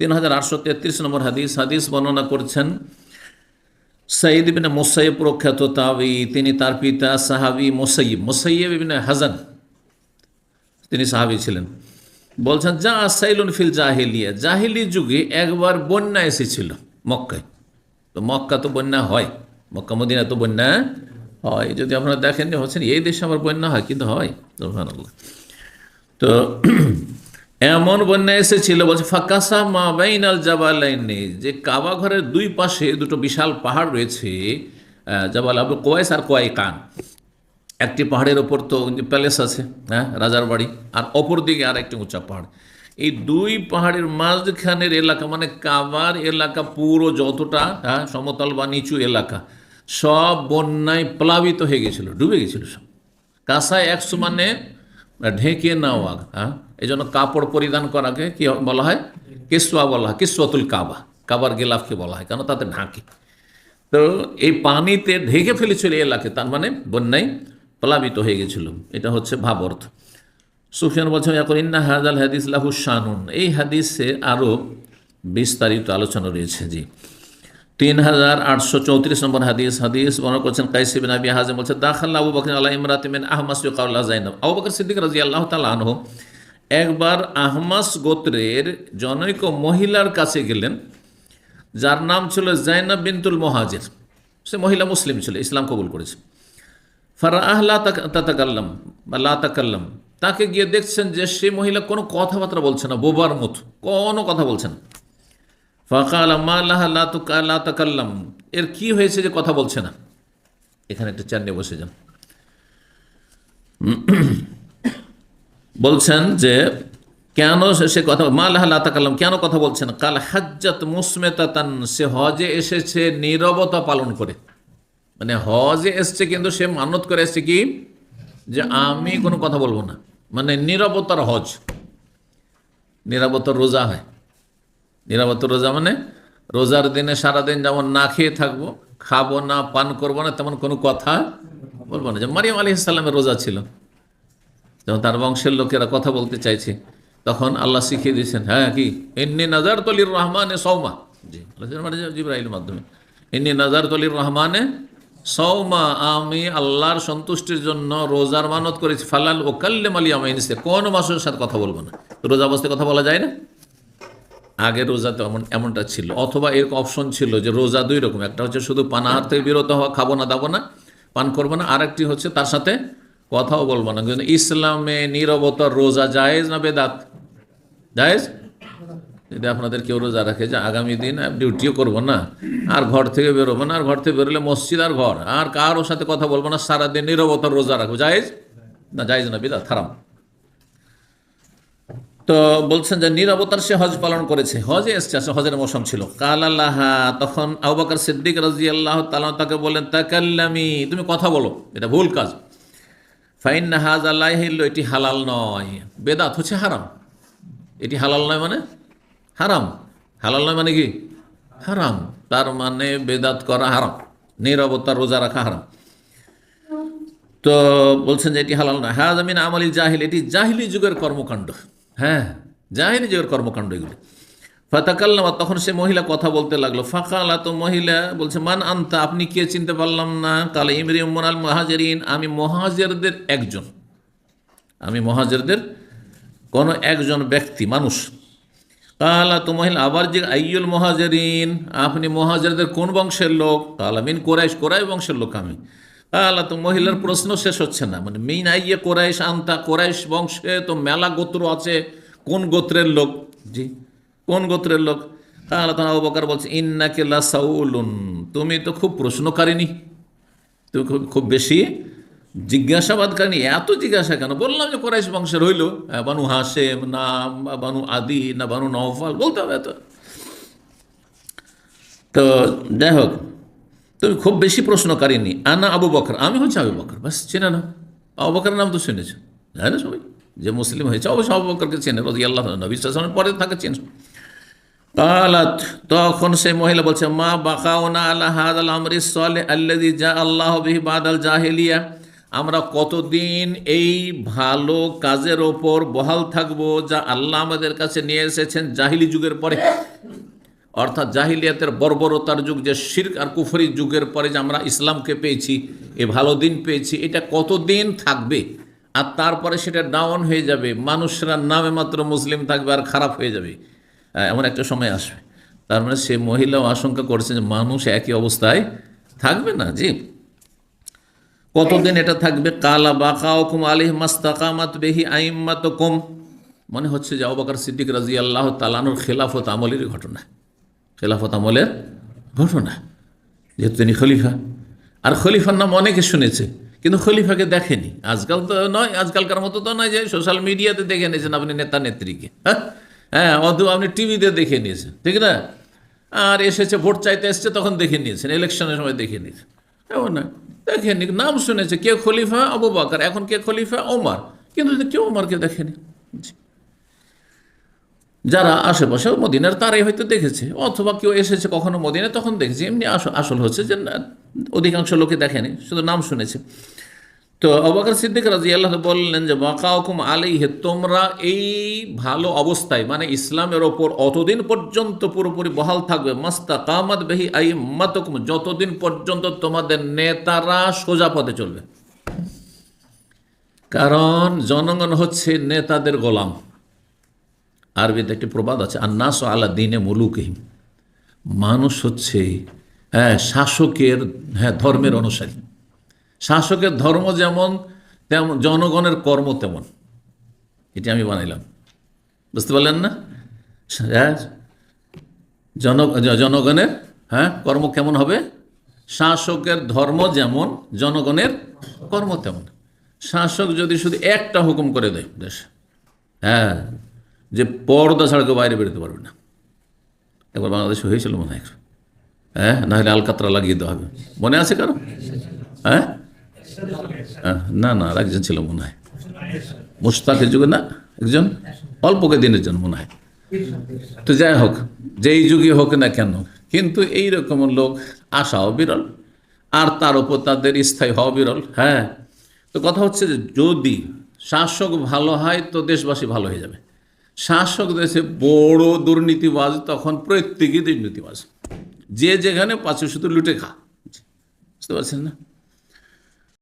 তিন হাজার আটশো তেত্রিশ নম্বর হাদিস হাদিস বর্ণনা করছেন সঈদ ইবিন মোসাইব প্রখ্যাত তাবি, তিনি তার পিতা সাহাবি মোসাইব মোসাইব ইবিন হাজান, তিনি সাহাবি ছিলেন। বলছেন, যা সাইলুন ফিল জাহিলিয়া, জাহিলি যুগে একবার বন্যা এসেছিল মক্কায়। তো মক্কা তো বন্যা হয়, মক্কা মদিনা তো বন্যা হয়। যদি আপনারা দেখেন যে হচ্ছেন এই দেশে আমার বন্যা হয়, কিন্তু হয়। তো এমন বন্যা এসেছিল, বলছে, ফাকাসা মা বাইনাল জাবালাইনে যে কাবা ঘরের দুই পাশে দুটো বিশাল পাহাড় রয়েছে জাবাল আবু কোয়াইস আর কোয়াই কান। একটি পাহাড়ের ওপর তো প্যালেস আছে হ্যাঁ রাজার বাড়ি, আর অপর দিকে আর একটি উঁচা পাহাড়। এই দুই পাহাড়ের মাঝখানের এলাকা মানে কাবার এলাকা পুরো যতটা হ্যাঁ সমতল বা নিচু এলাকা, সব বন্যায় প্লাবিত হয়ে গেছিল, ডুবে গেছিল সব। কাঁসায় একশো মানে ঢেকে নেওয়া হ্যাঁ? এই জন্য কাপড় পরিধান করাকে কি বলা হয়? কেসুয়া বলা হয় কেসুয়াতুল কাবা। কাবার গেলাফকে বলা হয়, কেন? তাতে ঢাকে। তো এই পানিতে ঢেকে ফেলেছিল এলাকে, তার মানে বন্যায় প্লাবিত হয়ে গেছিল। এটা হচ্ছে ভাব অর্থ। সুফিয়ান বলছেন, এখন ইন্না হাজাল হাদিস লাহু শানুন। এই হাদিসে আরও বিস্তারিত আলোচনা রয়েছে, জি। তিন হাজার আটশো চৌত্রিশ নম্বর হাদিস। হাদিস করছেন দাখাল্লা সিদ্দিক আল্লাহ একবার আহমাস গোত্রের জনৈক মহিলার কাছে গেলেন, যার নাম ছিল জাইনাব বিনতুল মহাজির। সে মহিলা মুসলিম ছিল, ইসলাম কবুল করেছে। ফারা আহলা তাতাকাল্লাম, বা লা তাকাল্লাম। তাকে গিয়ে দেখছেন যে সে মহিলা কোনো কথাবার্তা বলছে না, বোবার মতো, কোনো কথা বলছে না। ফাঁকা আল্লাহ তাকাল্লাম। এর কি হয়েছে যে কথা বলছে না? এখানে একটা চার নিয়ে বসে যান। বলছেন যে, কেন সে- কথা, মা লাহা লা তাকাল্লাম, কেন কথা বলছেন? কাল হাজ্জাত মুসমেতাতান, সে হজে এসেছে নীরবতা পালন করে। মানে হজে এসছে কিন্তু সে মানত করে এসছে কি? যে আমি কোনো কথা বলব না। মানে নিরবতার হজ। নিরাপত্তার রোজা হয়। নিরাপত্তার রোজা মানে? রোজার দিনে সারাদিন যেমন না খেয়ে থাকব, খাব না, পান করব না, তেমন কোনো কথা বলব না। যে মারিয়াম আলী ইসলামের রোজা ছিল। যখন তার বংশের লোকেরা কথা বলতে চাইছে। তখন আল্লাহ শিখিয়ে দিয়েছেন হ্যাঁ কি? এমনি নাজার তলির রহমানে সৌমা জি মানে জিব্রাহিলের মাধ্যমে। এমনি নাজার তলির রহমানে সৌমা আমি আল্লাহর সন্তুষ্টির জন্য রোজার মানত করেছি। ফালাল ও কাল্লেম আলী আমাইনিসে কোন মাসের সাথে কথা বলব না। রোজা অবস্থায় কথা বলা যায় না? আগে রোজাতে এমন এমনটা ছিল। অথবা এরকম অপশন ছিল যে রোজা দুই রকম। একটা হচ্ছে শুধু পানাহার থেকে বিরত হওয়া, খাব না, দাবো না, পান করব না। আরেকটি হচ্ছে তার সাথে কথাও বলব না। কিন্তু ইসলামে নিরবতার রোজা জায়েজ না বেদাত? জায়েজ? যদি আপনাদের কেউ রোজা রাখে যে আগামী দিন ডিউটিও করব না, আর ঘর থেকে বেরোবো না, আর ঘর থেকে বেরোলে মসজিদ আর ঘর, আর কারোর সাথে কথা বলব না, সারাদিন নিরবতার রোজা রাখব। জায়েজ? না জায়েজ না, বেদাত, হারাম। তো বলছেন যে নিরবতার সে হজ পালন করেছে। হজে এসছে, আসলে হজের মৌসুম ছিল। কাল আল্লাহ তখন আবুবাকর সিদ্দিক রাজি আল্লাহ তালা তাকে বললেন, তাকাল্লামি, তুমি কথা বলো, এটা ভুল কাজ। ফাইন হাজ আল্লাহ এটি হালাল নয়। বেদাত হচ্ছে হারাম। এটি হালাল নয় মানে? হারাম। হালাল নয় মানে কি? হারাম। তার মানে বেদাত করা হারাম। নিরবতা রোজা রাখা হারাম। তো বলছেন যে এটি হালাল নয়। হ্যাঁ আমিন আমলিল জাহিল, এটি জাহিলি যুগের কর্মকাণ্ড। হ্যাঁ জাহিলি যুগের কর্মকাণ্ড এগুলি। ফাতাকাল্লামা, তখন সে মহিলা কথা বলতে লাগল। ফাঁকালা তো মহিলা, বলছে, মান আনতা? আপনি কে চিনতে পারলাম না। কালে ইমরি উম্মন আল মহাজেরিন, আমি মহাজেরদের একজন। আমি মহাজেরদের কোনো একজন ব্যক্তি, মানুষ। কালা তো মহিলা, আবার যে আইয়ুল মহাজেরিন, আপনি মহাজেরদের কোন বংশের লোক? কালা মিন কোরাইশ কোরাই বংশের লোক আমি। কালা তো মহিলার প্রশ্ন শেষ হচ্ছে না। মানে মিন আইয়ে কোরাইশ, আন্তা কোরাইশ বংশে তো মেলা গোত্র আছে। কোন গোত্রের লোক? জি, কোন গোত্রের লোক? তখন আবু বকর বলছে, ইন্নাকে লা সাউলুন তুমি তো খুব প্রশ্নকারিনী তুমি খুব খুব বেশি জিজ্ঞাসাবাদ জিজ্ঞাসাবাদকারী এত জিজ্ঞাসা কেন? বললাম যে কোরাইশ বংশের হইল বানু হাসেম না বানু আদি না বানু নওফাল, বলতে হবে তো তো যাই হোক তুমি খুব বেশি প্রশ্নকারিনী আনা আবু বকর, আমি হচ্ছে আবু বকর, বাস চেনে না। আবু বকরের নাম তো শুনেছ? জানে না সবাই? যে মুসলিম হয়েছে অবশ্যই আবু বকরকে চেনে রাজি আল্লাহ নবী পরে তাকে চেনে। কালাত, তখন সেই মহিলা বলছে, মা বাকাওনা আল্লাহ হাদাল আমরি সালে আল্লাদি যা আল্লাহ বিহি বাদাল জাহেলিয়া। আমরা কতদিন এই ভালো কাজের ওপর বহাল থাকব যা আল্লাহ আমাদের কাছে নিয়ে এসেছেন জাহিলি যুগের পরে? অর্থাৎ জাহিলিয়াতের বর্বরতার যুগ, যে শির্ক আর কুফরি যুগের পরে যে আমরা ইসলামকে পেয়েছি, এ ভালো দিন পেয়েছি, এটা কতদিন থাকবে? আর তারপরে সেটা ডাউন হয়ে যাবে, মানুষরা নামে মাত্র মুসলিম থাকবে আর খারাপ হয়ে যাবে। এমন একটা সময় আসবে। তার মানে সে মহিলাও আশঙ্কা করছে যে মানুষ একই অবস্থায় থাকবে না, জি। কতদিন এটা থাকবে? কালা বাকা ওকুম আলিহ মাস্তাকামাত বেহি আইম্মাত কম মনে হচ্ছে যে অবাকার সিদ্দিক রাজি আল্লাহ তালানুর খেলাফত আমলের ঘটনা। খেলাফত আমলের ঘটনা যেহেতু তিনি খলিফা। আর খলিফার নাম অনেকে শুনেছে, কিন্তু খলিফাকে দেখেনি। আজকাল তো নয়, আজকালকার মতো তো নয় যে সোশ্যাল মিডিয়াতে দেখে নিয়েছেন আপনি নেতা, নেত্রীকে। হ্যাঁ? হ্যাঁ অথবা আপনি টিভিতে দেখে নিয়েছেন, ঠিক না? আর এসেছে, ভোট চাইতে এসছে, তখন দেখে নিয়েছেন, ইলেকশনের সময় দেখে নিয়েছেন। এমন না, দেখেনি নাম শুনেছে, কে খলিফা? আবু বাকার, এখন কে খলিফা? ওমার। কিন্তু কেউ ওমারকে দেখেনি। যারা আশেপাশে মদিনার তারাই হয়তো দেখেছে, অথবা কেউ এসেছে কখনো মদিনা তখন দেখেছে, এমনি আসল হচ্ছে যে অধিকাংশ লোকে দেখেনি, শুধু নাম শুনেছে। তো অবাকর সিদ্দিক রাজি আল্লাহ বললেন যে বাকাউকুম আলাইহে তোমরা এই ভালো অবস্থায় মানে ইসলামের ওপর অতদিন পর্যন্ত পুরোপুরি বহাল থাকবে মাস্তা কামাত বেহি আই মাতকুম যতদিন পর্যন্ত তোমাদের নেতারা সোজা পথে চলবে। কারণ জনগণ হচ্ছে নেতাদের গোলাম। আরবিতে একটি প্রবাদ আছে আর আন্নাস আলা দিনে মুলুকহিম। মানুষ হচ্ছে হ্যাঁ শাসকের হ্যাঁ ধর্মের অনুসারী। শাসকের ধর্ম যেমন, তেমন, জনগণের কর্ম তেমন। এটি আমি বানাইলাম। বুঝতে পারলেন না? হ্যাঁ জন, জনগণের হ্যাঁ কর্ম কেমন হবে? শাসকের ধর্ম যেমন, জনগণের কর্ম তেমন। শাসক যদি শুধু একটা হুকুম করে দেয় দেশ হ্যাঁ যে পর্দা ছাড়া কেউ বাইরে বেরোতে পারবে না। একবার বাংলাদেশে হয়েছিল মনে হয় হ্যাঁ না হলে আলকাতরা লাগিয়ে দেওয়া হবে। মনে আছে কারও? হ্যাঁ? হ্যাঁ, না না একজন ছিল মনে হয়। মুস্তাকের যুগে না একজন? অল্পকে দিনের জন্য মনে হয়। তো যাই হোক যেই যুগে হোক না কেন কিন্তু এই রকম লোক আসাও বিরল আর তার উপর তাদের স্থায়ী হওয়া বিরল হ্যাঁ। তো কথা হচ্ছে যে যদি শাসক ভালো হয় তো দেশবাসী ভালো হয়ে যাবে। শাসক দেশে বড় দুর্নীতিবাজ তখন প্রত্যেকেই দুর্নীতিবাজ। যে যেখানে পাচ্ছে শুধু লুটে খা। বুঝতে পারছেন না?